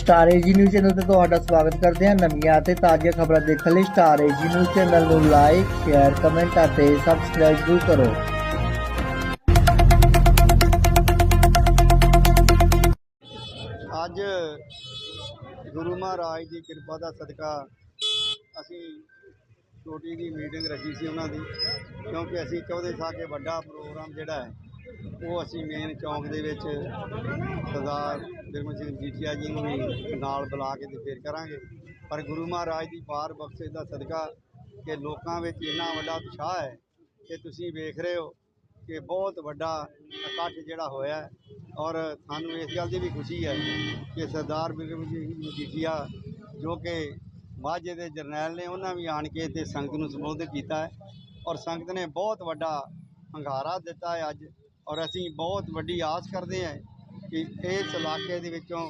Star AG news channel ਤੇ ਤੁਹਾਡਾ ਸਵਾਗਤ ਕਰਦੇ ਹਾਂ ਨਵੀਆਂ ਅਤੇ ਤਾਜ਼ੀਆਂ ਖਬਰਾਂ ਦੇਖਣ ਲਈ ਸਟਾਰ ਏਜੀ ਨਿਊਜ਼ ਚੈਨਲ ਨੂੰ ਲਾਈਕ ਸ਼ੇਅਰ ਕਮੈਂਟ ਅਤੇ ਸਬਸਕ੍ਰਾਈਬ ਜ਼ਰੂਰ ਕਰੋ। ਅੱਜ ਗੁਰੂ ਮਹਾਰਾਜ ਦੀ ਕਿਰਪਾ ਦਾ ਸਦਕਾ ਅਸੀਂ ਛੋਟੀ ਜੀ ਮੀਟਿੰਗ ਰੱਖੀ ਸੀ ਉਹਨਾਂ ਦੀ, ਕਿਉਂਕਿ ਅਸੀਂ ਚਾਹੁੰਦੇ ਸਾਂ ਵੱਡਾ ਪ੍ਰੋਗਰਾਮ ਜਿਹੜਾ ਹੈ, ਉਹ ਅਸੀਂ ਮੇਨ ਚੌਂਕ ਦੇ ਵਿੱਚ ਸਰਦਾਰ ਬਿਰਮਨ ਸਿੰਘ ਜੀਠੀਆ ਜੀ ਨੂੰ ਵੀ ਨਾਲ ਬੁਲਾ ਕੇ ਤੇ ਫਿਰ ਕਰਾਂਗੇ। ਪਰ ਗੁਰੂ ਮਹਾਰਾਜ ਦੀ ਪਾਰ ਬਖਸ਼ਿਸ਼ ਦਾ ਸਦਕਾ ਕਿ ਲੋਕਾਂ ਵਿੱਚ ਇੰਨਾ ਵੱਡਾ ਉਤਸ਼ਾਹ ਹੈ ਕਿ ਤੁਸੀਂ ਵੇਖ ਰਹੇ ਹੋ ਕਿ ਬਹੁਤ ਵੱਡਾ ਇਕੱਠ ਜਿਹੜਾ ਹੋਇਆ ਔਰ ਸਾਨੂੰ ਇਸ ਗੱਲ ਦੀ ਵੀ ਖੁਸ਼ੀ ਹੈ ਕਿ ਸਰਦਾਰ ਬਿਕਰਮ ਸਿੰਘ ਮਜੀਠੀਆ ਜੋ ਕਿ ਮਾਝੇ ਦੇ ਜਰਨੈਲ ਨੇ, ਉਹਨਾਂ ਵੀ ਆਣ ਕੇ ਤੇ ਸੰਗਤ ਨੂੰ ਸੰਬੋਧਿਤ ਕੀਤਾ ਹੈ। ਔਰ ਸੰਗਤ ਨੇ ਬਹੁਤ ਵੱਡਾ ਹੰਗਾਰਾ ਦਿੱਤਾ ਹੈ ਅੱਜ। ਔਰ ਅਸੀਂ ਬਹੁਤ ਵੱਡੀ ਆਸ ਕਰਦੇ ਹਾਂ ਕਿ ਇਸ ਇਲਾਕੇ ਦੇ ਵਿੱਚੋਂ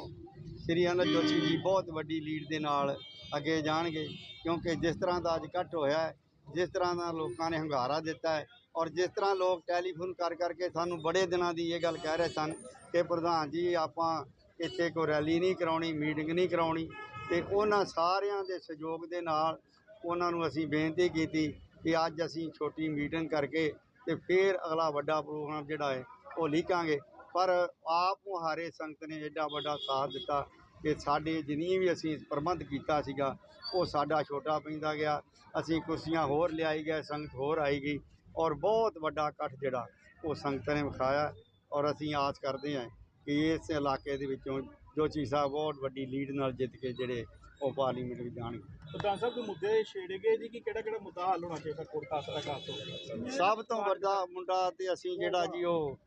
ਸ੍ਰੀ ਅਨੰਦ ਜੋਸ਼ੀ ਜੀ ਬਹੁਤ ਵੱਡੀ ਲੀਡ ਦੇ ਨਾਲ ਅੱਗੇ ਜਾਣਗੇ, ਕਿਉਂਕਿ ਜਿਸ ਤਰ੍ਹਾਂ ਦਾ ਅੱਜ ਇਕੱਠ ਹੋਇਆ ਹੈ, ਜਿਸ ਤਰ੍ਹਾਂ ਦਾ ਲੋਕਾਂ ਨੇ ਹੰਗਾਰਾ ਦਿੱਤਾ ਹੈ ਔਰ ਜਿਸ ਤਰ੍ਹਾਂ ਲੋਕ ਟੈਲੀਫੋਨ ਕਰ ਕਰਕੇ ਸਾਨੂੰ ਬੜੇ ਦਿਨਾਂ ਦੀ ਇਹ ਗੱਲ ਕਹਿ ਰਹੇ ਸਨ ਕਿ ਪ੍ਰਧਾਨ ਜੀ, ਆਪਾਂ ਇੱਥੇ ਕੋਈ ਰੈਲੀ ਨਹੀਂ ਕਰਾਉਣੀ, ਮੀਟਿੰਗ ਨਹੀਂ ਕਰਾਉਣੀ ਤੇ ਉਹਨਾਂ ਸਾਰਿਆਂ ਦੇ ਸਹਿਯੋਗ ਦੇ ਨਾਲ ਉਹਨਾਂ ਨੂੰ ਅਸੀਂ ਬੇਨਤੀ ਕੀਤੀ ਕਿ ਅੱਜ ਅਸੀਂ ਛੋਟੀ ਮੀਟਿੰਗ ਕਰਕੇ ਤੇ ਫਿਰ ਅਗਲਾ ਵੱਡਾ ਪ੍ਰੋਗਰਾਮ ਜਿਹੜਾ ਹੈ ਉਹ ਲਿਖਾਂਗੇ ਪਰ ਆਪ ਮੁਹਾਰੇ ਸੰਗਤ ਨੇ ਐਡਾ ਵੱਡਾ ਸਾਥ ਦਿੱਤਾ ਕਿ ਸਾਡੇ ਜਿੰਨੀ ਵੀ ਅਸੀਂ ਪ੍ਰਬੰਧ ਕੀਤਾ ਸੀਗਾ ਉਹ ਸਾਡਾ ਛੋਟਾ ਪੈਂਦਾ ਗਿਆ। ਅਸੀਂ ਕੁਰਸੀਆਂ ਹੋਰ ਲਿਆਈ ਗਏ ਸੰਗਤ ਹੋਰ ਆਈ ਗਈ ਔਰ ਬਹੁਤ ਵੱਡਾ ਇਕੱਠ ਜਿਹੜਾ ਉਹ ਸੰਗਤ ਨੇ ਵਿਖਾਇਆ ਔਰ ਅਸੀਂ ਆਸ ਕਰਦੇ ਹਾਂ ਕਿ ਇਸ ਇਲਾਕੇ ਦੇ ਵਿੱਚੋਂ ਜੋਚੀ ਸਾਹਿਬ ਬਹੁਤ ਵੱਡੀ ਲੀਡ ਨਾਲ ਜਿੱਤ ਕੇ ਜਿਹੜੇ ਉਹ ਪਾਰਲੀਮੈਂਟ ਵਿੱਚ ਜਾਣਗੇ। ਪ੍ਰਧਾਨ ਸਾਹਿਬ ਕੋਈ ਮੁੱਦੇ ਛੇੜੇ ਗਏ ਜੀ ਕਿ ਕਿਹੜਾ ਕਿਹੜਾ ਮੁੱਦਾ ਹੱਲ ਹੋਣਾ ਚਾਹੀਦਾ ਕੋਰਟ ਕਾਸਰਾ ਕਾਸ ਸਭ ਤੋਂ ਵੱਡਾ ਮੁੰਡਾ ਤੇ ਅਸੀਂ ਜਿਹੜਾ ਜੀ ਉਹ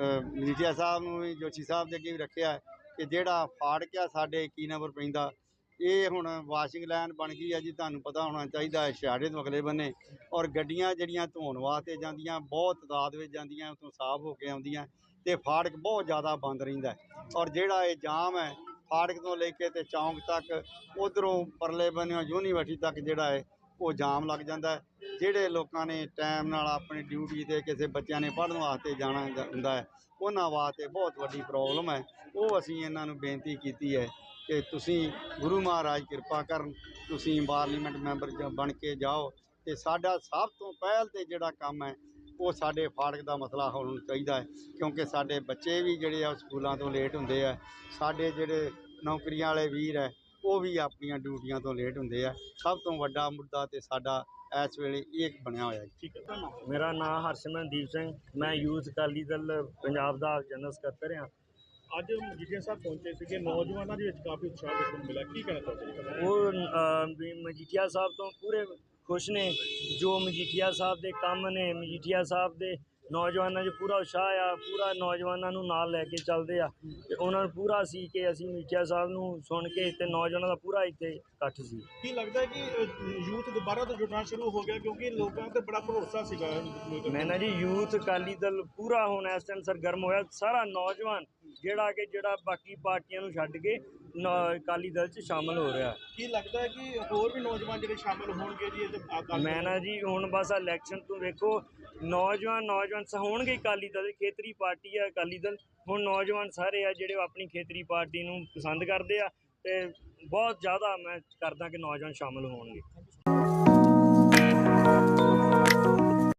ਮਜੀਠੀਆ ਸਾਹਿਬ ਨੂੰ ਵੀ, ਜੋਸ਼ੀ ਸਾਹਿਬ ਦੇ ਅੱਗੇ ਵੀ ਰੱਖਿਆ ਕਿ ਜਿਹੜਾ ਫਾੜਕਿਆ ਸਾਡੇ ਕੀ ਨੰਬਰ ਪੈਂਦਾ। ਇਹ ਹੁਣ ਵਾਸ਼ਿੰਗ ਲਾਈਨ ਬਣ ਗਈ ਹੈ ਜੀ, ਤੁਹਾਨੂੰ ਪਤਾ ਹੋਣਾ ਚਾਹੀਦਾ ਹੈ ਛਿਆੜੇ ਤੋਂ ਅਗਲੇ ਬੰਨੇ। ਔਰ ਗੱਡੀਆਂ ਜਿਹੜੀਆਂ ਧੋਣ ਵਾਸਤੇ ਜਾਂਦੀਆਂ, ਬਹੁਤ ਤਾਦਾਦ ਵਿੱਚ ਜਾਂਦੀਆਂ, ਉੱਥੋਂ ਸਾਫ਼ ਹੋ ਕੇ ਆਉਂਦੀਆਂ ਤੇ ਫਾੜਕ ਬਹੁਤ ਜ਼ਿਆਦਾ ਬੰਦ ਰਹਿੰਦਾ ਔਰ ਜਿਹੜਾ ਇਹ ਜਾਮ ਹੈ ਫਾੜਕ ਤੋਂ ਲੈ ਕੇ ਤੇ ਚੌਂਕ ਤੱਕ, ਉਧਰੋਂ ਪਰਲੇ ਬੰਨਿਓ ਯੂਨੀਵਰਸਿਟੀ ਤੱਕ ਜਿਹੜਾ ਹੈ ਉਹ ਜਾਮ ਲੱਗ ਜਾਂਦਾ ਜਿਹੜੇ ਲੋਕਾਂ ਨੇ ਟਾਈਮ ਨਾਲ ਆਪਣੀ ਡਿਊਟੀ ਤੇ ਕਿਸੇ ਬੱਚਿਆਂ ਨੇ ਪੜ੍ਹਨ ਵਾਸਤੇ ਜਾਣਾ ਹੁੰਦਾ- ਹੈ, ਉਹਨਾਂ ਵਾਸਤੇ ਬਹੁਤ ਵੱਡੀ ਪ੍ਰੋਬਲਮ ਹੈ। ਉਹ ਅਸੀਂ ਇਹਨਾਂ ਨੂੰ ਬੇਨਤੀ ਕੀਤੀ ਹੈ ਕਿ ਤੁਸੀਂ ਗੁਰੂ ਮਹਾਰਾਜ ਕਿਰਪਾ ਕਰਨ, ਤੁਸੀਂ ਪਾਰਲੀਮੈਂਟ ਮੈਂਬਰ ਬਣ ਕੇ ਜਾਓ ਤੇ ਸਾਡਾ ਸਭ ਤੋਂ ਪਹਿਲ ਤੇ ਜਿਹੜਾ ਕੰਮ ਹੈ, ਉਹ ਸਾਡੇ ਫਾੜਕ ਦਾ ਮਸਲਾ ਹੋਣਾ ਚਾਹੀਦਾ ਹੈ, ਕਿਉਂਕਿ ਸਾਡੇ ਬੱਚੇ ਵੀ ਜਿਹੜੇ ਆ ਉਹ ਸਕੂਲਾਂ ਤੋਂ ਲੇਟ ਹੁੰਦੇ ਆ, ਸਾਡੇ ਜਿਹੜੇ ਨੌਕਰੀਆਂ ਵਾਲੇ ਵੀਰ ਹੈ ਉਹ ਵੀ ਆਪਣੀਆਂ ਡਿਊਟੀਆਂ ਤੋਂ ਲੇਟ ਹੁੰਦੇ ਆ। ਸਭ ਤੋਂ ਵੱਡਾ ਮੁੱਦਾ ਤੇ ਸਾਡਾ ਇਸ ਵੇਲੇ ਇਹ ਬਣਿਆ ਹੋਇਆ ਠੀਕ ਹੈ। ਧੰਨਵਾਦ ਮੇਰਾ ਨਾਮ ਹਰਸਿਮਰਨਦੀਪ ਸਿੰਘ ਮੈਂ ਯੂਥ ਅਕਾਲੀ ਦਲ ਪੰਜਾਬ ਦਾ ਜਨਰਲ ਸਕੱਤਰ ਹਾਂ। ਅੱਜ ਮਜੀਠੀਆ ਸਾਹਿਬ ਪਹੁੰਚੇ ਸੀਗੇ। ਨੌਜਵਾਨਾਂ ਦੇ ਵਿੱਚ ਕਾਫੀ ਉਤਸ਼ਾਹ ਦੇਖਣ ਨੂੰ ਮਿਲਿਆ। ਕੀ ਕਹਿਣਾ ਚਾਹੁੰਦੇ ਉਹ ਮਜੀਠੀਆ ਸਾਹਿਬ ਤੋਂ ਪੂਰੇ ਖੁਸ਼ ਨੇ। ਜੋ ਮਜੀਠੀਆ ਸਾਹਿਬ ਦੇ ਕੰਮ ਨੇ ਮਜੀਠੀਆ ਸਾਹਿਬ ਦੇ ਨੌਜਵਾਨਾਂ 'ਚ ਪੂਰਾ ਉਤਸ਼ਾਹ ਆ ਪੂਰਾ ਨੌਜਵਾਨਾਂ ਨੂੰ ਨਾਲ ਲੈ ਕੇ ਚੱਲਦੇ ਆ। ਤੇ ਉਹਨਾਂ ਨੂੰ ਪੂਰਾ ਸੀ ਕਿ ਅਸੀਂ ਮਜੀਠੀਆ ਸਾਹਿਬ ਨੂੰ ਸੁਣ ਕੇ ਤੇ ਨੌਜਵਾਨਾਂ ਦਾ ਪੂਰਾ ਇੱਥੇ ਇਕੱਠ ਸੀ। ਕੀ ਲੱਗਦਾ ਹੈ ਕਿ ਯੂਥ ਦੁਬਾਰਾ ਤੋਂ ਜੁੜਨਾ ਸ਼ੁਰੂ ਹੋ ਗਿਆ ਕਿਉਂਕਿ ਲੋਕਾਂ ਤੇ ਬੜਾ ਭਰੋਸਾ ਸੀਗਾ। ਮੈਂ ਨਾ ਜੀ ਯੂਥ ਅਕਾਲੀ ਦਲ ਪੂਰਾ ਹੁਣ ਇਸ ਟਾਈਮ ਸਰਗਰਮ ਹੋਇਆ। ਸਾਰਾ ਨੌਜਵਾਨ ਜਿਹੜਾ ਕਿ ਜਿਹੜਾ ਬਾਕੀ ਪਾਰਟੀਆਂ ਨੂੰ ਛੱਡ ਕੇ ਨੌ- ਅਕਾਲੀ ਦਲ 'ਚ ਸ਼ਾਮਲ ਹੋ ਰਿਹਾ। ਕੀ ਲੱਗਦਾ ਹੈ ਕਿ ਹੋਰ ਵੀ ਨੌਜਵਾਨ ਜਿਹੜੇ ਸ਼ਾਮਲ ਹੋਣਗੇ ਜੀ ਇਹਦੇ ਅਕਾਲੀ ਮੈਂ ਨਾ ਜੀ ਹੁਣ ਬਸ ਇਲੈਕਸ਼ਨ ਤੋਂ ਵੇਖੋ ਨੌਜਵਾਨ ਨੌਜਵਾਨ ਸ ਹੋਣਗੇ ਅਕਾਲੀ ਦਲ ਖੇਤਰੀ ਪਾਰਟੀ ਆ ਅਕਾਲੀ ਦਲ। ਹੁਣ ਨੌਜਵਾਨ ਸਾਰੇ ਆ ਜਿਹੜੇ ਆਪਣੀ ਖੇਤਰੀ ਪਾਰਟੀ ਨੂੰ ਪਸੰਦ ਕਰਦੇ ਆ ਤੇ ਬਹੁਤ ਜ਼ਿਆਦਾ ਮੈਂ ਕਰਦਾ ਕਿ ਨੌਜਵਾਨ ਸ਼ਾਮਲ ਹੋਣਗੇ।